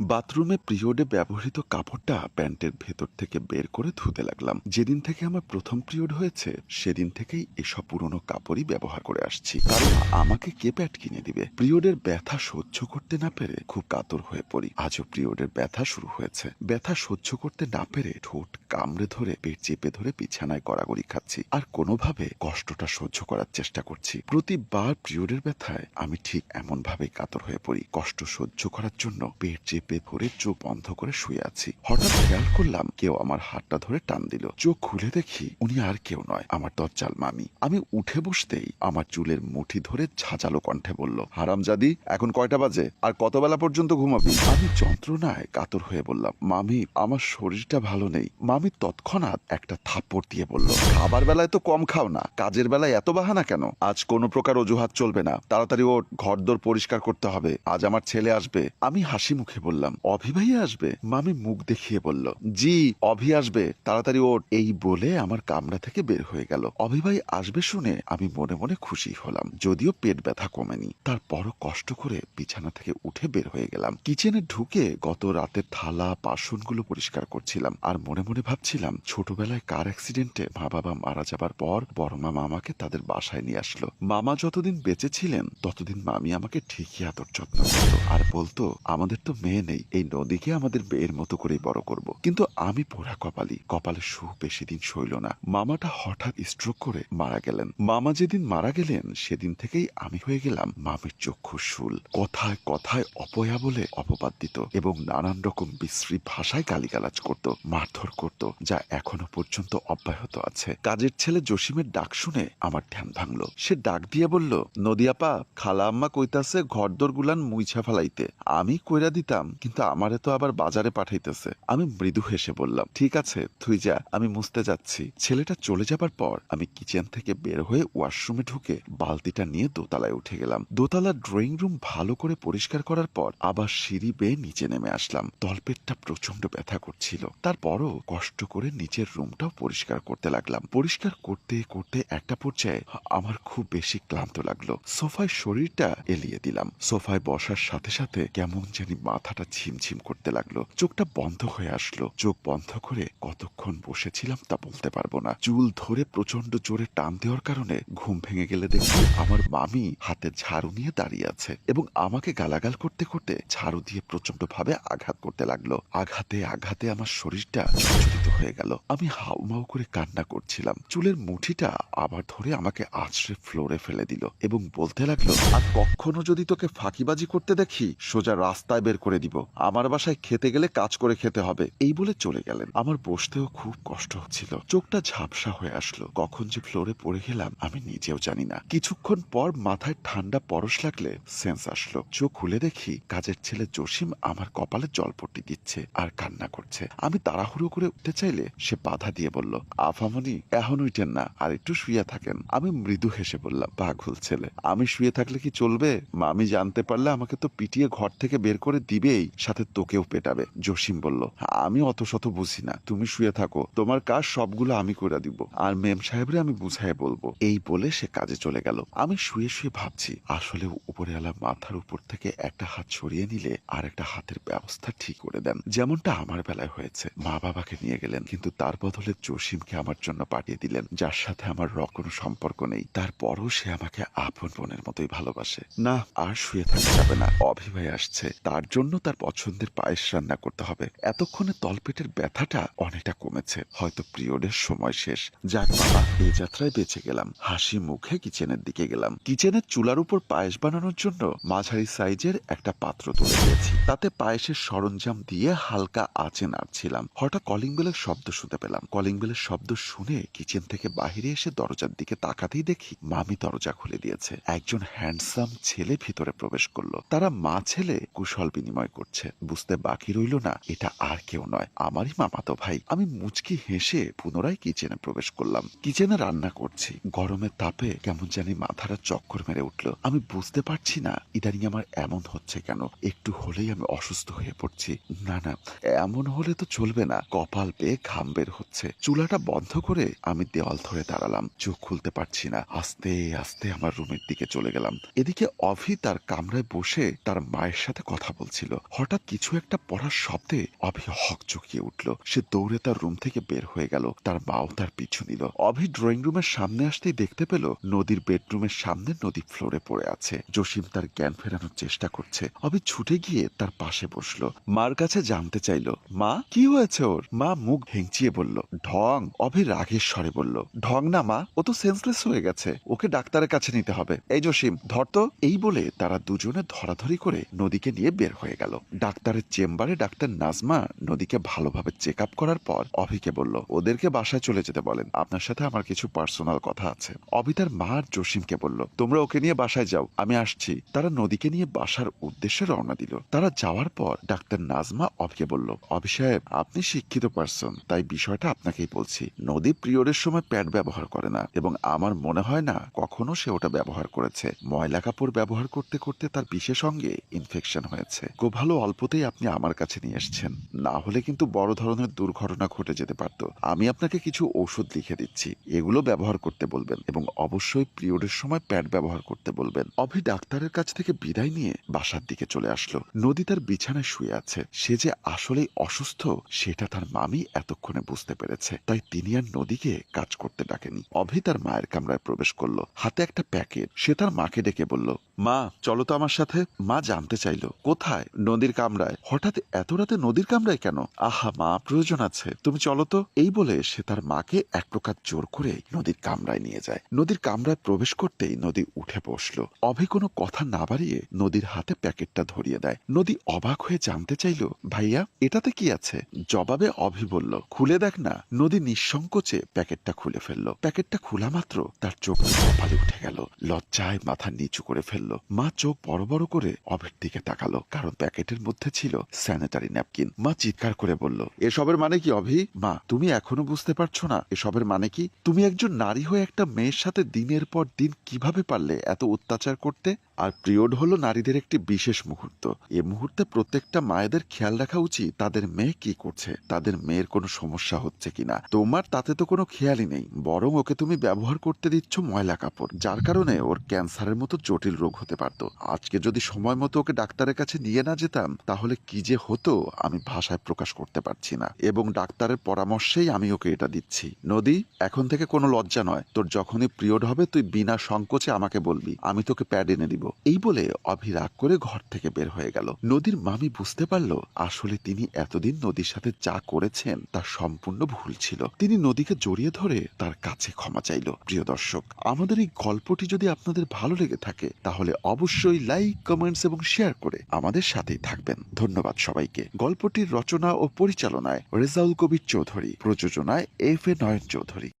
বাথরুমে পিরিয়ডে ব্যবহৃত কাপড়টা প্যান্টের ভেতর থেকে বের করে ধুতে লাগলাম। যেদিন থেকে আমার প্রথম পিরিয়ড হয়েছে, সেদিন থেকেই এসব পুরনো কাপড়ই ব্যবহার করে আসছি। কারণ আমাকে কে প্যাট কিনে দিবে? পিরিয়ডের ব্যথা সহ্য করতে না পেরে খুব কাতর হয়ে পড়ি। আজও পিরিয়ডের ব্যথা শুরু হয়েছে। ব্যথা সহ্য করতে না পেরে ঠোঁট কামড়ে ধরে, পেট চেপে ধরে বিছানায় গড়াগড়ি খাচ্ছি। আর কোনোভাবে কষ্টটা সহ্য করার চেষ্টা করছি। প্রতিবার পিরিয়ডের ব্যথায় আমি ঠিক এমন ভাবেই কাতর হয়ে পড়ি। কষ্ট সহ্য করার জন্য পেট চেপে ধরে চোখ বন্ধ করে শুয়ে আছি। হঠাৎ খেয়াল করলাম কেউ আমার হাতটা ধরে টান দিল। চোখ খুলে দেখি উনি আর কেউ নয়, আমার দজ্জাল মামি। আমি উঠে বসতেই আমার চুলের মুঠি ধরে ঝাঁঝালো কণ্ঠে বলল, হারামজাদি, এখন কয়টা বাজে? আর কত বেলা পর্যন্ত ঘুমাবি? আমি যন্ত্রণায় কাতর হয়ে বললাম, মামি, আমার শরীরটা ভালো নেই। মামি তৎক্ষণাৎ একটা থাপ্পড় দিয়ে বলল, খাবার বেলায় তো কম খাও না, কাজের বেলায় এত বাহানা কেন? আজ কোনো প্রকার অজুহাত চলবে না, তাড়াতাড়ি ওর ঘরদোর পরিষ্কার করতে হবে, আজ আমার ছেলে আসবে। আমি হাসি মুখে বললাম অভি ভাইয়া আসবে? মামি মুখ দেখিয়ে বলল, জি, অভি আসবে। তাড়াতাড়ি ওর এই বলে আমার কামরা থেকে বের হয়ে গেল। অভি ভাই আসবে শুনে আমি মনে মনে খুশি হলাম, যদিও পেট ব্যথা কমেনি। তারপরও কষ্ট করে বিছানা থেকে উঠে বের হয়ে গেলাম। কিচেনে ঢুকে গত রাতের থালা, বাসনগুলো পরিষ্কার করছিলাম আর মনে মনে ভাবছিলাম, ছোটবেলায় কার অ্যাক্সিডেন্টে মা বাবা মারা যাবার পর বড় মামা আমাকে তাদের বাসায় নিয়ে আসলো। মামা যতদিন বেঁচে ছিলেন, ততদিন মামি আমাকে ঠিকই আদর যত্ন করতো। আর বলতো, আমাদের তো মেয়ে নেই। এই নদীকে আমাদের মেয়ের মতো করেই বড় করব। কিন্তু আমি পোড়া কপালি কপালে সুখ বেশি দিন সইল না। মামাটা হঠাৎ স্ট্রোক করে মারা গেলেন। মামা যেদিন মারা গেলেন, সেদিন থেকেই আমি হয়ে গেলাম মামির চক্ষু শুল কথায় কথায় অপয়া বলে অপবাদ দিত এবং নানান রকম বিশ্রী ভাষায় গালিগালাজ করত, মারধর করত, যা এখনও পর্যন্ত অব্যাহত আছে। কাজের ছেলে জসিমের ডাক শুনে আমার ধ্যান ভাঙল। সে ডাক দিয়ে বলল নদিয়াপা খালা আম্মা কইতাছে ঘরদোর গুলান মুইছা ফেলাইতে। আমি কইরা দিতাম কিন্তু আমারে তো আবার বাজারে পাঠাইতেছে। আমি মৃদু হেসে বললাম, ঠিক আছে, তুই যা, আমি মুছতে যাচ্ছি। ছেলেটা চলে যাবার পর আমি কিচেন থেকে বের হয়ে ওয়াশরুমে ঢুকে বালতিটা নিয়ে দোতলায় উঠে গেলাম। দোতলার ড্রয়িং রুম ভালো করে পরিষ্কার করার পর আবার সিঁড়ি বেয়ে নিচে নেমে আসলাম। তলপেটটা প্রচণ্ড ব্যথা করছিল। তারপরও কষ্ট করে নিচের রুমটাও পরিষ্কার করতে লাগলাম। পরিষ্কার করতে করতে একটা পর্যায়ে আমার খুব বেশি ক্লান্ত লাগল। সোফায় শরীরটা এলিয়ে দিলাম। সোফায় বসার সাথে সাথে কেমন জানি মাথাটা ঝিমঝিম করতে লাগল। চোখটা বন্ধ হয়ে আসলো। চোখ বন্ধ করে কতক্ষণ বসেছিলাম তা বলতে পারব না। চুল ধরে প্রচণ্ড জোরে টান দেওয়ার কারণে ঘুম ভেঙে গেলে দেখি আমার মামি হাতে ঝাড়ু নিয়ে দাঁড়িয়ে আছে এবং আমাকে গালাগাল করতে করতে ঝাড়ু দিয়ে প্রচণ্ড ভাবে আঘাত করতে লাগল। আঘাতে আঘাতে আমার শরীরটা জর্জরিত হয়ে গেল। আমি হাউমাউ করে কান্না করছিলাম। চুলের মুঠিটা আবার ধরে আমাকে আছড়ে ফ্লোরে ফেলে দিল এবং বলতে লাগল, আর কখনো যদি তোকে ফাঁকিবাজি করতে দেখি, সোজা রাস্তায় বের করে দিব। আমার বাসায় খেতে গেলে কাজ করে খেতে হবে, এই বলে চলে গেলেন। আমার বসতেও খুব কষ্ট হচ্ছিল। চোখটা ঝাপসা হয়ে আসলো। কখন যে ফ্লোরে পড়ে গেলাম, আমি নিজেও জানি না। কিছুক্ষণ পর মাথায় ঠান্ডা পরশ লাগলে সেন্স আসলো। চোখ খুলে দেখি, কাজের ছেলে জসিম আমার কপালে জলপট্টি দিচ্ছে আর কান্না করছে। আমি তাড়াহুড়ো করে উঠতে চাইলে সে বাধা দিয়ে বলল, আফামনি, এখন উঠেন না, আর একটু শুয়ে থাকেন। আমি মৃদু হেসে বললাম, পাগল ছেলে, আমি শুয়ে থাকলে কি চলবে? মামি জানতে পারলে আমাকে তো পিটিয়ে ঘর থেকে বের করে দিবেই। সাথে তোকেও পেটাবে, জসিম বলল। আমি অত শত বুঝি না, তুমি শুয়ে থাকো। তোমার কাজ সবগুলো আমি করে দিব। আর মেম সাহেবরে আমি বুঝাই বলব। এই বলে সে কাজে চলে গেল। আমি শুয়ে শুয়ে ভাবছি, আসলে উপরে আলা মাথার উপর থেকে একটা হাত সরিয়ে নিলে আর একটা হাতের ব্যবস্থা ঠিক করে দেন। যেমনটা আমার বেলায় হয়েছে। মা বাবাকে নিয়ে গেলেন, কিন্তু তার বদলে জসিমকে আমার জন্য পাঠিয়ে দিলেন, যার সাথে আমার র কোনো সম্পর্ক নেই। তারপরও সে আমাকে আপন বোনের মতোই ভালোবাসে। না, আর শুয়ে থাকা যাবে না। অভিভাই আসছে। তার জন্য তার পছন্দের পায়েস রান্না করতে হবে। এতক্ষণে তলপেটের ব্যথাটা অনেকটা কমেছে। হয়তো পিরিয়ডের সময় শেষ। যাক বাবা, এই যাত্রায় বেঁচে গেলাম। হাসি মুখে কিচেনের দিকে গেলাম। কিচেনের চুলার উপর পায়েস বানানোর জন্য মাঝারি সাইজের একটা পাত্র তুলে দিয়েছি। তাতে পায়েসের সরঞ্জাম দিয়ে হালকা আঁচে নাড়ছিলাম। হঠাৎ কলিং বেলের শব্দ শুনতে পেলাম। কলিং বেলের শব্দ শুনে কিচেন থেকে বাহিরে এসে দরজার দিকে তাকাতেই দেখি, মামি দরজা খুলে দিয়েছে। একজন হ্যান্ডসাম ছেলে ভিতরে প্রবেশ করল। তারা মা ছেলে কুশল বিনিময় করছে। বুঝতে বাকি রইল না, এটা আর কেউ নয়, আমারই মামাতো ভাই। আমি মুচকি হেসে পুনরায় কিচেনে প্রবেশ করলাম। কিচেনে রান্না করছি। গরমের তাপে কেমন জানি মাথাটা চক্কর মেরে উঠল। আমি বুঝতে পারছি না, ইদানিং আমার এমন হচ্ছে কেন? একটু হলেই আমি অসুস্থ হয়ে পড়ছি। না না, এমন হলে তো চলবে না। কপাল পেয়ে ঘাম বের হচ্ছে। চুলাটা বন্ধ করে আমি দেওয়াল ধরে দাঁড়ালাম। চোখ খুলতে পারছি না। আস্তে আস্তে আমার রুমের দিকে চলে গেলাম। এদিকে অভি তার কামরায় বসে তার মায়ের সাথে কথা বলছিল। হঠাৎ কিছু একটা পড়ার শব্দে অভি হক চকিয়ে উঠল। সে দৌড়ে তার রুম থেকে বের হয়ে গেল। তার মাও তার পিছু নিল। অভি ড্রয়িং রুমের সামনে আসতেই দেখতে পেল, নদীর বেডরুমের সামনে নদী ফ্লোরে পড়ে আছে। জসিম তার জ্ঞান ফেরানোর চেষ্টা করছে। অভি ছুটে গিয়ে তার পাশে বসল। মার কাছে জানতে চাইলো, মা, কি হয়েছে ওর? মা মুখ ভেঙচিয়ে বলল, ঢং। অভি রাগের স্বরে বলল, ঢং না মা, ও তো সেন্সলেস হয়ে গেছে। ওকে ডাক্তারের কাছে নিতে হবে। এই জসিম, ধর তো। এই বলে তারা দুজনে ধরাধরি করে নদীকে নিয়ে বের হয়ে গেল। ডাক্তারের চেম্বারে ডাক্তার নাজমা নদীকে ভালোভাবে চেক আপ করার পর অভিকে বলল, ওদেরকে বাসায় চলে যেতে বলেন। আপনার সাথে আমার কিছু পার্সোনাল কথা আছে। অভি তার মা আর জসিমকে বলল, তোমরা ওকে নিয়ে বাসায় যাও, আমি আসছি। তারা নদীকে নিয়ে বাসার উদ্দেশ্যে রওনা দিল। তারা যাওয়ার পর ডাক্তার নাজমা অভিকে বলল, অভি সাহেব, আপনি শিক্ষিত পার্সন, তাই বিষয়টা আপনাকেই বলছি। নদী পিরিয়ডের সময় প্যাড ব্যবহার করে না এবং আমার মনে হয় না কখনো সে ওটা ব্যবহার করেছে। ময়লা কাপড় ব্যবহার করতে করতে তার বিশেষ অঙ্গে ইনফেকশন হয়েছে। খুব ভালো অল্পতেই আপনি আমার কাছে নিয়ে এসেছেন। না হলে কিন্তু বড় ধরনের দুর্ঘটনা ঘটে যেতে পারত। আমি আপনাকে কিছু ঔষধ লিখে দিচ্ছি। এগুলো ব্যবহার করতে বলবেন এবং অবশ্যই পিরিয়ডের সময় প্যাড ব্যবহার করতে বলবেন। অভি ডাক্তারের কাছ থেকে বিদায় নিয়ে বাসার দিকে চলে আসলো। নদী তার বিছানায় শুয়ে আছে। সে যে আসলেই অসুস্থ, সেটা তার মামি এতক্ষণে বুঝতে পেরেছে। তাই তিনি আর নদীকে কাজ করতে ডাকেনি। অভি তার মায়ের কামরায় প্রবেশ করল। হাতে একটা প্যাকেট। সে তার মাকে ডেকে বলল, মা, চলো তো আমার সাথে। মা জানতে চাইলো, কোথায়? নদীর কামরায়। হঠাৎ এত রাতে নদীর কামরায় কেন? আহা, মা, প্রয়োজন আছে। তুমি চলো তো। এই বলে সে তার মাকে এক প্রকার জোর করে নদীর কামরায় নিয়ে যায়। নদীর কামরায় প্রবেশ করতেই নদী উঠে বসল। অভি কোনো কথা না বাড়িয়ে নদীর হাতে প্যাকেটটা ধরিয়ে দেয়। নদী অবাক হয়ে জানতে চাইলো, ভাইয়া, এটাতে কি আছে? জবাবে অভি বলল, খুলে দেখ না। নদী নিঃসংকোচে প্যাকেটটা খুলে ফেলল। প্যাকেটটা খোলা মাত্র তার চোখ কপালে উঠে গেল। লজ্জায় মাথা নিচু করে ফেলল। মা চোখ বড় বড় করে অভির দিকে তাকালো, কারণ প্যাকেটের মধ্যে ছিল স্যানিটারি ন্যাপকিন মা চিৎকার করে বলল এসবের মানে কি অভি? মা তুমি এখনও বুঝতে পারছ না এসবের মানে কি? তুমি একজন নারী হয়ে একটা মেয়ের সাথে দিনের পর দিন কীভাবে পারলে এত অত্যাচার করতে? আর পিরিয়ড হলো নারীদের একটি বিশেষ মুহূর্ত। এ মুহূর্তে প্রত্যেকটা মায়েদের খেয়াল রাখা উচিত তাদের মেয়ে কি করছে তাদের মেয়ের কোনো সমস্যা হচ্ছে কিনা। তোমার তাতে তো কোনো খেয়ালই নেই বরং ওকে তুমি ব্যবহার করতে দিচ্ছ ময়লা কাপড় যার কারণে ওর ক্যান্সারের মতো জটিল রোগ হতে পারত। আজকে যদি সময় মতো ওকে ডাক্তারের কাছে নিয়ে না যেতাম তাহলে কি যে হতো, আমি ভাষায় প্রকাশ করতে পারছি না। এবং ডাক্তারের পরামর্শেই আমি ওকে এটা দিচ্ছি। নদী, এখন থেকে কোনো লজ্জা নয়। তোর যখনই পিরিয়ড হবে, তুই বিনা সংকোচে আমাকে বলবি। আমি তোকে প্যাড এনে দিব। এই বলে অভিরাগ করে ঘর থেকে বের হয়ে গেল। নদীর মামি বুঝতে পারল, আসলে তিনি এতদিন নদীর সাথে যা করেছেন, তা সম্পূর্ণ ভুল ছিল। তিনি নদীকে জড়িয়ে ধরে তার কাছে ক্ষমা চাইল। প্রিয় দর্শক, আমাদের এই গল্পটি যদি আপনাদের ভালো লেগে থাকে, তাহলে অবশ্যই লাইক, কমেন্টস এবং শেয়ার করে আমাদের সাথেই থাকবেন। ধন্যবাদ সবাইকে। গল্পটির রচনা ও পরিচালনায় রেজাউল কবির চৌধুরী। প্রযোজনায় এফ এ নয়ন চৌধুরী।